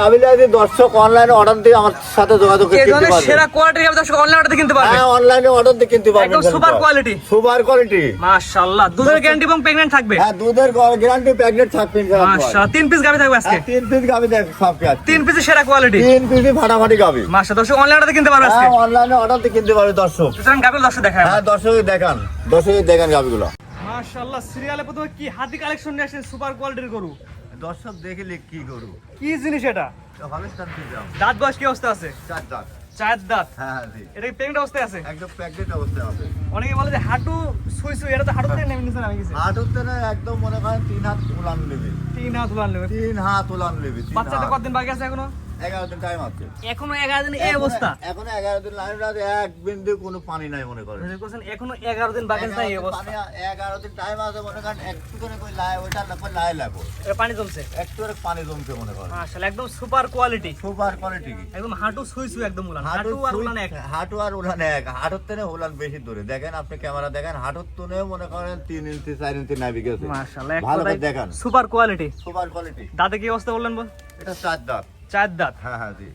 গাবিলে আছে দর্শক অনলাইনে অর্ডার দিয়ে আমার সাথে যোগাযোগ করে এই পারবে। সেরা কোয়ালিটির গাভি দর্শক অনলাইন অর্ডার কিনতে পারবে। হ্যাঁ অনলাইনে অর্ডার দিয়ে কিনতে পারবেন একদম super quality। সুপার কোয়ালিটি মাশাআল্লাহ দুধের গ্যারান্টি এবং প্রেগন্যান্ট থাকবে। হ্যাঁ দুধের গ্যারান্টি প্যাকেট থাকবে মাশাআল্লাহ তিন পিস গাভি থাকবে আজকে। হ্যাঁ, তিন পিস গাবি কে তিন পিসের সেরা কোয়ালিটি তিন পিস ফাটাফাটি গাবি। মাশাআল্লাহ দর্শক অনলাইন অর্ডার কিনতে পারবে আজকে। হ্যাঁ অনলাইনে অর্ডার দিয়ে কিনতে পারবে দর্শক। সুতরাং গাভির দর্শক দেখায় হ্যাঁ দর্শক দেখান। দর্শক দেখান গাবিগুলো। মাশাআল্লাহ সিরিয়ালে প্রথমে কি হাতি কালেকশন নিয়ে আসেন? সুপার কোয়ালিটির গরু। দর্শক দেখলে কি করু কি জিনিস এটা? দাঁত বয়স কি অবস্থা আছে? চার দাঁত। চার দাঁত? হ্যাঁ হ্যাঁ এটা কি অবস্থায় আছে? একদম অবস্থায় আছে। অনেকে বলে যে হাঁটু সুই সুই এটা তো হাঁটু থেকে নেমে হাট না একদম মনে করেন তিন হাত উলান নেবে। তিন হাত উলান নেবে। তিন হাত উলান নেবে বাচ্চাটা কতদিন বাকি আছে এখনও? এগারো দিন টাইম আছে। এখনও এগারো দিন এই অবস্থা। এখন এগারো দিন লাইন রাত এক বিন্দু কোনো পানি নাই মনে করেন। এখনও এগারো দিন বাকি এই এগারো দিন অবস্থা। এগারো দিন টাইম আছে মনে করেন একটু করে কই লাই ওইটা না কই লাই এটা পানি জমছে? একটু করে পানি জমছে মনে করেন। মাশাআল্লাহ একদম সুপার কোয়ালিটি সুপার কোয়ালিটি একদম হাঁটু সুই সুই একদম উলান। হাঁটু আর উলান এক। হাঁটু আর উলান এক। হাঁটুর তেনে উলান বেশি দূরে। দেখেন আপনি ক্যামেরা দেখেন হাঁটুর তনে মনে করেন তিন ইঞ্চি চার ইঞ্চি নাবি গেছে মাশাআল্লাহ ভালো করে দেখান। সুপার কোয়ালিটি সুপার কোয়ালিটি দাঁতে কি অবস্থা বললেন বল? এটা চার দাঁত। চার দাঁত। হ্যাঁ হ্যাঁ জি।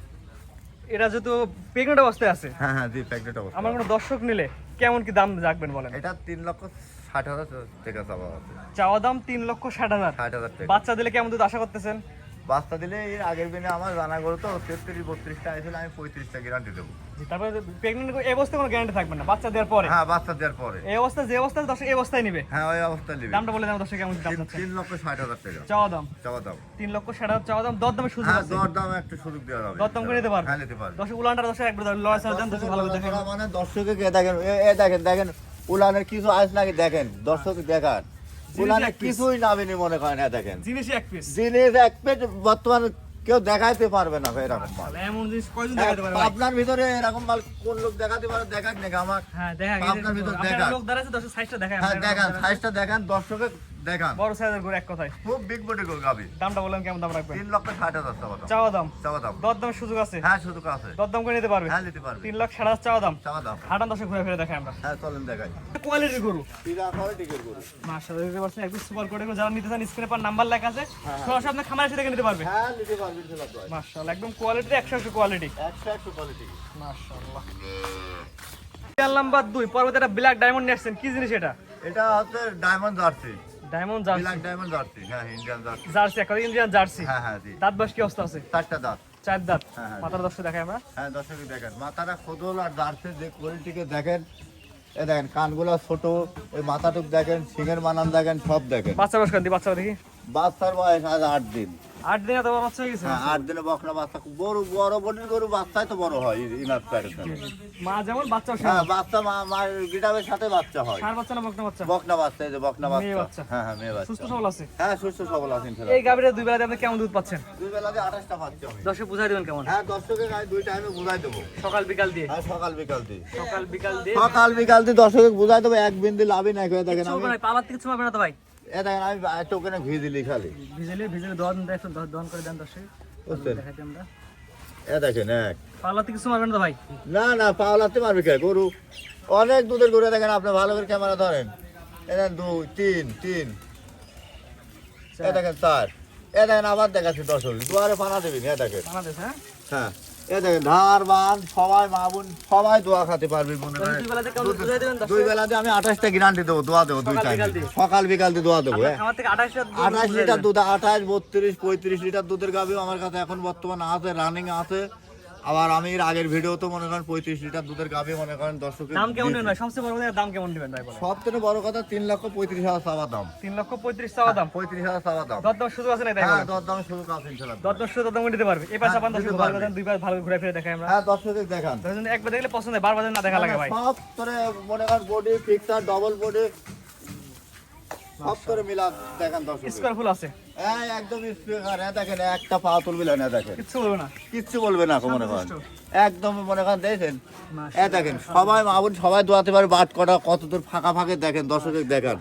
এটা যেহেতু প্রেগনেন্ট অবস্থায় আছে হ্যাঁ হ্যাঁ জি প্রেগনেন্ট অবস্থা আমার কোনো দর্শক নিলে কেমন কি দাম রাখবেন বলেন? এটা তিন লক্ষ ষাট হাজার টাকা চাওয়া চাওয়া দাম তিন লক্ষ ষাট হাজার। ষাট হাজার টাকা। বাচ্চা দিলে কেমন দুধ আশা করতেছেন? বাচ্চা দিলে এর আগের দিনে আমার জানা গেলো তো তেত্রিশ বত্রিশটা আইছিল আমি পঁয়ত্রিশটা গ্যারান্টি দেবো। তারপরে প্রেগনেন্ট এই অবস্থায় কোনো গ্যারান্টি থাকবে না বাচ্চা দেওয়ার পরে? হ্যাঁ বাচ্চা দেওয়ার পরে। এই অবস্থা যে অবস্থায় দর্শক এই অবস্থায় নিবে? হ্যাঁ ওই অবস্থা নিবি। দামটা বলে দেন দর্শক কেমন দাম তিন- তিন লক্ষ ষাট হাজার টাকা। চাওয়া দাম? চাওয়া দাম। তিন লক্ষ ষাট হাজার চাওয়া দাম দর দামে সুযোগ হ্যাঁ আছে? দর দাম একটু সুযোগ দেওয়া যাবে। দর দাম করে নিতে পারবে? হ্যাঁ নিতে পারবে। দর্শক উলানটা দর্শক একবার লড়াই ছাড়া দেন দর্শক ভালো দেখেন। মানে এ- এ দেখেন দেখেন উলানের কিছু আজ নাকি দেখেন দর্শক দেখান উলানের কিছুই নামেনি মনে করেন হ্যাঁ দেখেন। জিনিস এক পিস জিনিস এক পিস বর্তমান কেউ দেখাইতে পারবে না ভাই এরকম? আপনার ভিতরে এরকম মাল কোন লোক দেখাতে পারে দেখান নাকি আমার। হ্যাঁ আপনার ভিতর দেখা। লোক দাঁড়াচ্ছে দর্শক সাইজটা দেখা হ্যাঁ দেখান সাইজটা দেখান দর্শকে দেখান। বড় সাইজের করে এক কথায়। খুব বিগ বডি গাবি দামটা বললেন কেমন দাম রাখবেন? তিন লক্ষ ষাট হাজার চাওয়া দাম। চাওয়া দাম? চাওয়া দাম। সুযোগ আছে? হ্যাঁ আছে। করে নিতে পারবে? হ্যাঁ নিতে পারবে। সাড়ে হাজার চাওয়া দাম? চাওয়া দাম। হাটান দশে ঘুরে ফিরে দেখাই আমরা। হ্যাঁ চলেন দেখাই। কোয়ালিটির গরু। তিরা কোয়ালিটির গরু। মাশাআল্লাহ দেখতে পাচ্ছেন একদম সুপার কোয়ালিটি যারা নিতে চান স্ক্রিনে পার নাম্বার লেখা আছে। সরাসরি আপনার খামারে এসে দেখে নিতে পারবে। হ্যাঁ নিতে মাশাআল্লাহ একদম কোয়ালিটি একশো একশো কোয়ালিটি একশো একশো কোয়ালিটি মাশাআল্লাহ। নাম্বার দুই পর্বতে একটা ব্ল্যাক ডায়মন্ড নিয়ে আসছেন। কি জিনিস এটা? এটা হচ্ছে diamond jersey. Diamond jersey black diamond jersey হ্যাঁ ইন্ডিয়ান জার্সি জার্সি একটা ইন্ডিয়ান জার্সি হ্যাঁ হ্যাঁ জি। দাঁত বাস কি অবস্থা আছে? চারটা দাঁত। চার দাঁত। হ্যাঁ, হ্যাঁ। মাথার দর্শক দেখাই আমরা। হ্যাঁ দর্শক দেখেন মাথাটা খোদল আর জার্সির যে কোয়ালিটিকে দেখেন এ দেখেন কানগুলো ছোট ওই মাথাটুক দেখেন সিংহের মানান দেখেন সব দেখেন। বাচ্চা বয়স দি বাচ্চা দেখি। বাচ্চার বয়স আজ আট দিন। আট দিন এত বাচ্চা হয়ে গেছে হ্যাঁ আট দিনে বকনা বাচ্চা। বড় বড় বডির গরু বাচ্চাই তো বড় হয় ইনার মা যেমন বাচ্চা হ্যাঁ বাচ্চা মা মার গিটাবের সাথে বাচ্চা হয়। সার বাচ্চা না বকনা বাচ্চা? বকনা বাচ্চা এই যে বকনা বাচ্চা। বাচ্চা। হ্যাঁ হ্যাঁ মেয়ে সুস্থ সবল আছে? হ্যাঁ সুস্থ সবল আছেন এই গাভীর দুই বেলা আপনি কেমন দুধ পাচ্ছেন? দুই বেলা দিয়ে পাচ্ছি আমি। দশে বুঝাই দেবেন কেমন? হ্যাঁ দর্শকে গায়ে দুই টাইমে বুঝাই দেবো। সকাল বিকাল দিয়ে? হ্যাঁ সকাল বিকাল দিই সকাল বিকাল দিয়ে? সকাল বিকাল দিয়ে বুঝাই দেবো এক বিন্দু লাভই নাই করে দেখেন আমি। পালার থেকে কিছু হবে না তো ভাই। এ দেখেন আমি টোকেনে দিলি খালি। ভিজেলে ভিজেলে দহন একটু দহন- দহন করে দেন দশে দেখাচ্ছি আমরা। এ দেখেন এক। পালার কিছু হবে না তো ভাই? না না পাওলাতে মারবে কে? গরু। অনেক দুধের গরু দেখেন আপনি ভালো করে ক্যামেরা ধরেন। এ দেখেন দুই তিন তিন। এ দেখেন চার এ দেখেন আবার দেখাচ্ছি দশ দুয়ারে পানা দেবেন এ দেখেন। বাংলাদেশ হ্যাঁ? হ্যাঁ। এ দেখেন ধার বান সবাই মা বোন সবাই দোয়া খাতে পারবে মনে দুই বেলাতে আমি আঠাশটা গ্যারান্টি দেবো দোয়া দেবো দুই সকাল টাইম বিকাল দিয়ে? সকাল বিকাল দিয়ে দোয়া দেবো হ্যাঁ। আঠাশ লিটার দুধ আঠাশ বত্রিশ পঁয়ত্রিশ লিটার দুধের গাভিও আমার কাছে এখন বর্তমান আছে রানিং আছে। আবার আমি আগের ভিডিও তো মনে করেন পঁয়ত্রিশ লিটার দুধের গাভি মনে করেন দর্শকের দাম কেমন নেবেন ভাই? সবচেয়ে বড় কথা দাম কেমন নেবেন ভাই বলেন? সব থেকে বড় কথা তিন লক্ষ পঁয়ত্রিশ হাজার চাওয়া দাম। তিন লক্ষ পঁয়ত্রিশ টাকা দাম? পঁয়ত্রিশ হাজার চাওয়া দাম। দর দাম শুধু আছে না তাই হ্যাঁ দর দামে শুরু কাছে ইনশাল্লাহ দর দশ দর দাম দিতে পারবে। এই পাশে হ্যাঁ, আপনার দশ দিতে ভালো। দেন দুইবার ভালো ঘুরে ফিরে দেখাই আমরা। হ্যাঁ দর্শকের দেখান। একবার দেখলে পছন্দ হয় বারবার না দেখা লাগে ভাই। সব মনে করেন বডি পিকচার ডবল বডি সব করে মিলা দেখান দর্শক স্কোয়ার ফুল আছে। হ্যাঁ একদম স্পিকার হ্যাঁ দেখেন একটা পা তুলবে না দেখেন। কিচ্ছু বলবে না। কিচ্ছু বলবে না মনে করেন। একদম মনে করেন দেখেন মাশাআল্লাহ। দেখেন সবাই মামুন সবাই দোয়াতে পারে বাট কটা কত দূর ফাঁকা ফাঁকে দেখেন দর্শকের দেখান।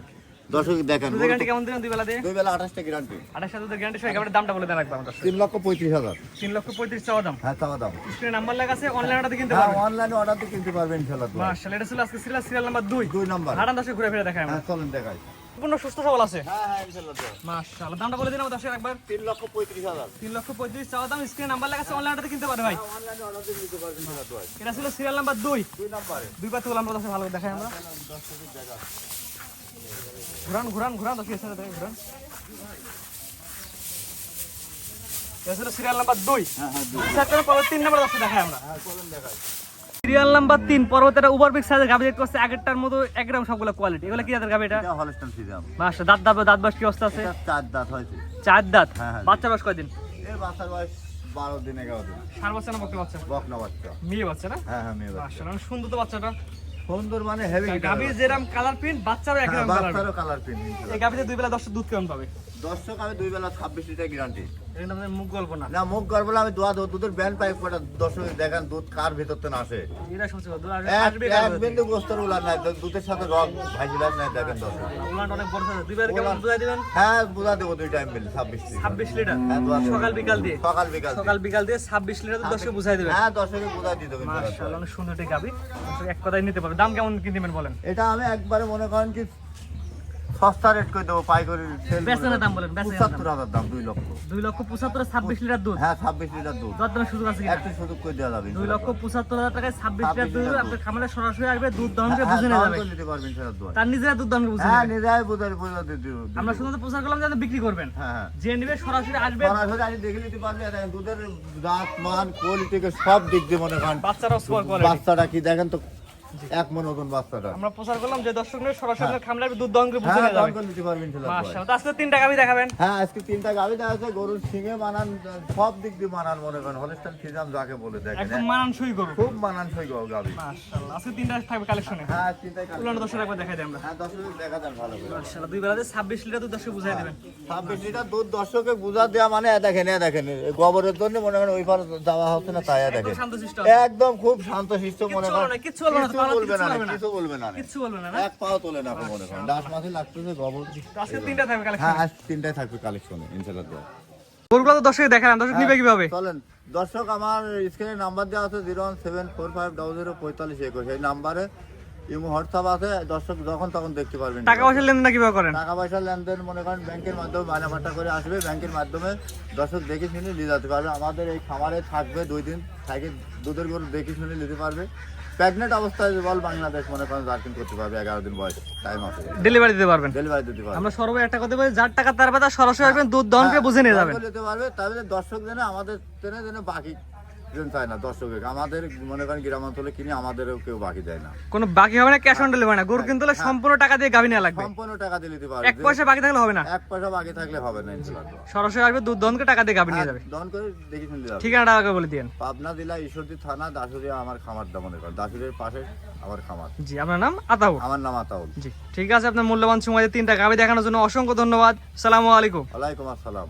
দর্শক দেখেন। কেমন দিবেন দুই বেলা দিয়ে? দুই বেলা আঠাশটা গ্যারান্টি আঠাশ দুধের গ্যারান্টি সহ একেবারে দামটা বলে দেন একবার আমাদের। তিন লক্ষ পঁয়ত্রিশ হাজার। তিন লক্ষ পঁয়ত্রিশ চাওয়া দাম। হ্যাঁ চাওয়া দাম। স্ক্রিনে নাম্বার লেখা আছে অনলাইন অর্ডার কিনতে হ্যাঁ পারবেন। অনলাইনে অর্ডার কিনতে পারবেন ইনশাল্লাহ দোয়া। মাশাআল্লাহ এটা ছিল আজকে সিরিয়াল সিরিয়াল নাম্বার দুই। দুই নাম্বার হারান দশে ঘুরে ফিরে আমরা হ্যাঁ চলেন দেখাই। সম্পূর্ণ সুস্থ সবল আছে। হ্যাঁ হ্যাঁ ইনশাল্লাহ দেবো। মাশাআল্লাহ। দামটা বলে দিন আমার দর্শক একবার। তিন লক্ষ পঁয়ত্রিশ হাজার। তিন লক্ষ পঁয়ত্রিশ চাওয়া দাম স্ক্রিনে নাম্বার কিনতে পারে ভাই। এটা ছিল সিরিয়াল নাম্বার দুই। দুই নম্বরে। দুই পাতে আমরা দর্শক ভালো দেখাই আমরা। ঘুরান ঘুরান ঘুরান দর্শক এর দেখেন, ঘুরান। এটা ছিল সিরিয়াল নাম্বার দুই। হ্যাঁ হ্যাঁ দুই। তিন নাম্বার দর্শক দেখাই আমরা। হ্যাঁ দেখাই। সিরিয়াল নাম্বার তিন পর্বতের ওভার বিগ সাইজের গাভি দেখতে পাচ্ছি আগেরটার মতো একদম সবগুলো কোয়ালিটি এগুলো কি জাতের গাভি এটা? এটা হলস্টাইন মাশা দাঁত দাঁত দাঁত বাস কি অবস্থা আছে? চার দাঁত হয়েছে। চার দাঁত? হ্যাঁ, হ্যাঁ। বাচ্চা বয়স কয়দিন? এর বাচ্চা বয়স বারো দিন এগারো দিন। সার বাচ্চা না বকরি বাচ্চা? বকনা বাচ্চা। মেয়ে বাচ্চা না? হ্যাঁ হ্যাঁ মেয়ে বাচ্চা। সুন্দর তো বাচ্চাটা। সুন্দর মানে হেভি গাভি যেরকম কালার প্রিন্ট বাচ্চারও একই রকম বাচ্চারও কালার প্রিন্ট এই গাভিতে দুই বেলা দশটা দুধ কেমন পাবে? দর্শক আমি দুই বেলা ছাব্বিশ লিটার গ্যারান্টি এটা আমাদের মুখ গল্প না? না মুখ গর্ব আমি দোয়া দেবো দুধের ব্যান্ড পাইপ কটা দর্শক দেখেন দুধ কার ভিতর তো আসে। এটা সবচেয়ে দুধ আসবে এক বিন্দু গোস্তর উলার নাই দুধের সাথে দেখেন দর্শক। উলানটা অনেক বড় size। দুই বেলা কেমন বুঝাই দিবেন? হ্যাঁ বুঝা দেবো দুই টাইম মিলে ছাব্বিশ ছাব্বিশ লিটার? হ্যাঁ, সকাল বিকাল দিয়ে? সকাল বিকাল সকাল বিকাল দিয়ে ছাব্বিশ লিটার দুধ দশকে বুঝাই দেবেন। হ্যাঁ দর্শকে বুঝা দিয়ে দেবেন মাশাআল্লাহ অনেক সুন্দর এক কথায় নিতে পারবে। দাম কেমন কি বলেন? এটা আমি একবারে মনে করেন কি সস্তা রেট করে দেবো পাইকারি সেল বেচনের দাম বলেন, পঁচাত্তর হাজার দাম দুই লক্ষ। দুই লক্ষ পঁচাত্তর ছাব্বিশ লিটার দুধ? হ্যাঁ ছাব্বিশ লিটার দুধ। দামের সুযোগ আছে একটু সুযোগ করে দেওয়া যাবে দুই লক্ষ পঁচাত্তর হাজার টাকায় ছাব্বিশ লিটার দুধ খামারে সরাসরি আসবে দুধ হ্যাঁ, বুঝে নিয়ে যাবে। নিতে পারবেন সেটা দোয়া তার নিজেরা দুধ বুঝে হ্যাঁ নিজেরাই বুঝা বুঝা দিয়ে দিও আমরা শুধু প্রচার করলাম যাতে বিক্রি করবেন। হ্যাঁ হ্যাঁ। যে নিবে সরাসরি আসবে। সরাসরি দেখে নিতে পারবে। দুধের মান কোয়ালিটি সব দিক দিয়ে মনে করেন বাচ্চারাও স্কোর বাচ্চাটা কি দেখেন তো এক মন ওজন বাচ্চাটা। আমরা প্রচার করলাম যে দর্শক সরাসরি খামলে আসবে দুধ দহন করে বুঝে হ্যাঁ যাবে। দাম করে পারবেন মাশাআল্লাহ। আজকে তিনটা দেখাবেন। হ্যাঁ আজকে তিনটা আছে গরুর সিংহে মানান সব দিক দিয়ে মানান মনে করেন। হলস্টাইন ফিজাম যাকে বলে দেখেন একদম মানানসই করব খুব মানানসই গো গাড়ি মাশাআল্লাহ। আজকে তিনটা থাকবে কালেকশনে। হ্যাঁ গাড়ি উলানো দর্শক একবার দেখাই আমরা। হ্যাঁ মিনিট দেখা ভালো করে। মাশাআল্লাহ। দুই বেলাতে ছাব্বিশ লিটার দুধ দর্শক বুঝাই দেবেন। ছাব্বিশ লিটার দুধ দর্শকে বুঝা দেওয়া মানে দেখেন এ দেখেন গোবরের জন্য মনে করেন ওই পার যাওয়া হচ্ছে না তাই দেখেন। শান্ত শিষ্ট একদম খুব শান্ত শিষ্ট মনে করেন। বলবে না, বলবে না, কিছু বলবে না কিচ্ছু বলবে না। কিছু বলবে না। কিচ্ছু বলবে না না? এক পাও তোলে না মনে করেন দাস মাসে লাগতেছে গোবর আজকে তিনটা থাকবে কালেকশন হ্যাঁ আজ তিনটাই থাকবে কালেকশনে ইনশাল্লাহ গরুগুলো তো দর্শক দেখালাম। দর্শক নিবে কীভাবে? চলেন। দর্শক আমার স্ক্রিনে নাম্বার দেওয়া আছে zero one seven four five double zero পঁয়তাল্লিশ একুশ। এই নাম্বারে ইমো হোয়াটসঅ্যাপ আছে। দর্শক যখন তখন দেখতে পারবেন। টাকা পয়সা লেনদেন কীভাবে করেন? টাকা পয়সা লেনদেন মনে করেন ব্যাংকের মাধ্যমে মাইনামাটা করে আসবে। ব্যাংকের মাধ্যমে দর্শক দেখে শুনে নিয়ে যেতে পারবে। আমাদের এই খামারে থাকবে দুই দিন থাকে দুধের গরু দেখে শুনে নিতে পারবে। প্রেগনেন্ট অবস্থায় বল বাংলাদেশ মনে করেন জার্কিন করতে পারবে এগারো দিন বয়স টাইম আছে ডেলিভারি দিতে পারবেন। ডেলিভারি দিতে পারবেন। আমরা সর্ব একটা কথা বলি যার টাকা তার কথা সরাসরি একদম দুধ দমকে বুঝে নিয়ে যাবেন। নিতে পারবে তাহলে দর্শক জেনে আমাদের জেনে জেনে বাকি জন চায় না দর্শকের। আমাদের মনে করেন গ্রাম অঞ্চলে কিনে আমাদেরও কেউ বাকি দেয় না। কোনো বাকি হবে না ক্যাশ অন ডেলিভারি না। গরু কিন্তু হলে সম্পূর্ণ টাকা দিয়ে গাভি নেওয়া লাগবে। সম্পূর্ণ টাকা দিয়ে নিতে পারবে। এক পয়সা বাকি থাকলে হবে না। এক পয়সা বাকি থাকলে হবে না ইনশাল্লাহ সরাসরি আসবে দুধ দহন করে টাকা দিয়ে গাভি নিয়ে যাবে। দহন করে দেখে শুনতে যাবে। ঠিকানাটা আগে বলে দিন পাবনা জেলা ঈশ্বরদী থানা দাসুরিয়া আমার খামার দা মনে করেন। দাসুরের পাশে আমার খামার। জি আপনার নাম? আতাউর আমার নাম আতাউল। জি ঠিক আছে আপনার মূল্যবান সময় দিয়ে তিনটা গাভি দেখানোর জন্য অসংখ্য ধন্যবাদ। সালামু আলাইকুম। ওয়ালাইকুম আসসালাম।